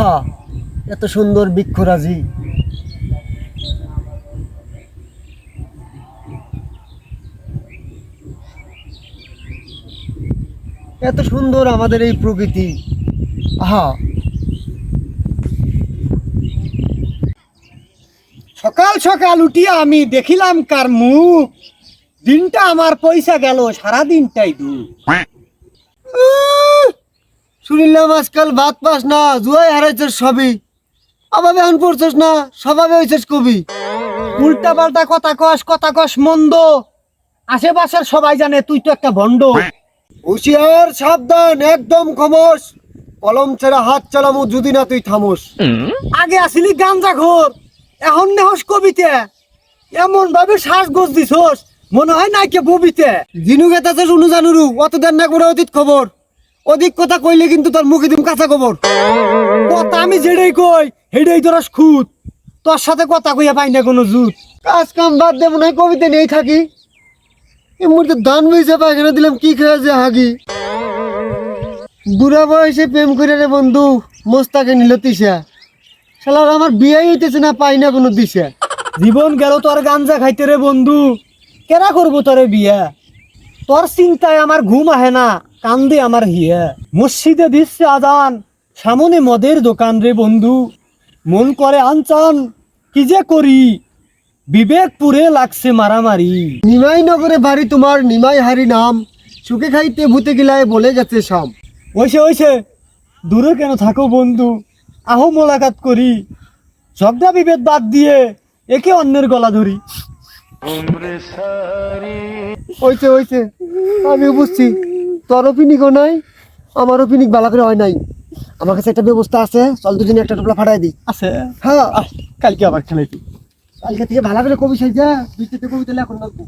আহা, এত সুন্দর বৃক্ষরাজি। এত সুন্দর আমাদের এই প্রকৃতি। আহা। সকাল সকাল উঠিয়া আমি দেখিলাম কার মুখ। দিনটা আমার পয়সা গেল সারা দিনটাই দু শুনিলাম আজকাল ভাত পাস না, জুয়াই হারাইছিস সবই। অভাবে এখন পড়ছিস না, স্বভাবে হয়েছিস কবি। উল্টা পাল্টা কথা কস কথা কস মন্দ। আশেপাশের সবাই জানে তুই তো একটা ভণ্ড। হুশিয়ার, সাবধান, একদম খমস। কলম ছেড়া হাত চালামু যদি না তুই থামোস। আগে আসিলি গাঞ্জা ঘোর, এখন নেহস কবিতে। এমন ভাবে শ্বাস গোছ দিছস, মনে হয় নাইকে ববিতে। জিনু গেতাছে শুনু জানুরু, অত দেন না করে অতীত খবর। অধিক কথা কইলে কিন্তু তোর মুখে দিম কাঁচা খবর কথা আমি যেটাই কই হেডেই তোর খুদ তোর সাথে কথা কইয়া পাই না কোনো জুত। কাজ কাম বাদ দেব না কবিতে নেই থাকি। এই মুহূর্তে দান বইছে, পায়খানা দিলাম, কি খেয়ে যে হাগি? বুড়া বয়সে প্রেম করে রে বন্ধু, মোস্তাকে নিল তিসা। শালার আমার বিয়ে হইতেছে না, পাই না কোনো দিশা জীবন গেল তোর গাঞ্জা খাইতে রে বন্ধু। কেনা করব তোরে বিয়া? তোর চিন্তায় আমার ঘুম আহে না। কান্দে আমার হিয়া। মসজিদে দিচ্ছে আজান সামনে মদের দোকান রে বন্ধু। মন করে আনচান কি যে করি? বিবেক পুরে লাগছে মারামারি। নিমাই নগরে বাড়ি তোমার নিমাই হারি নাম। সুখে খাইতে ভূতে গিলায় বলে গেছে সব ওইসে ওইসে দূরে কেন থাকো বন্ধু? আহো মোলাকাত করি। ঝগড়া বিভেদ বাদ দিয়ে একে অন্যের গলা ধরি। হইছে হইছে আমি বুঝছি তোরও পিনিকও নাই আমারও পিনিক ভালো করে হয় নাই। আমার কাছে একটা ব্যবস্থা আছে চল দুদিন একটা টোপলা ফাটাই দিই। আছে। হ্যাঁ। কালকে আবার খেলাই কালকে থেকে ভালো করে কবি সাইজা দুইটাতে কবিতা লেখন লাগবো।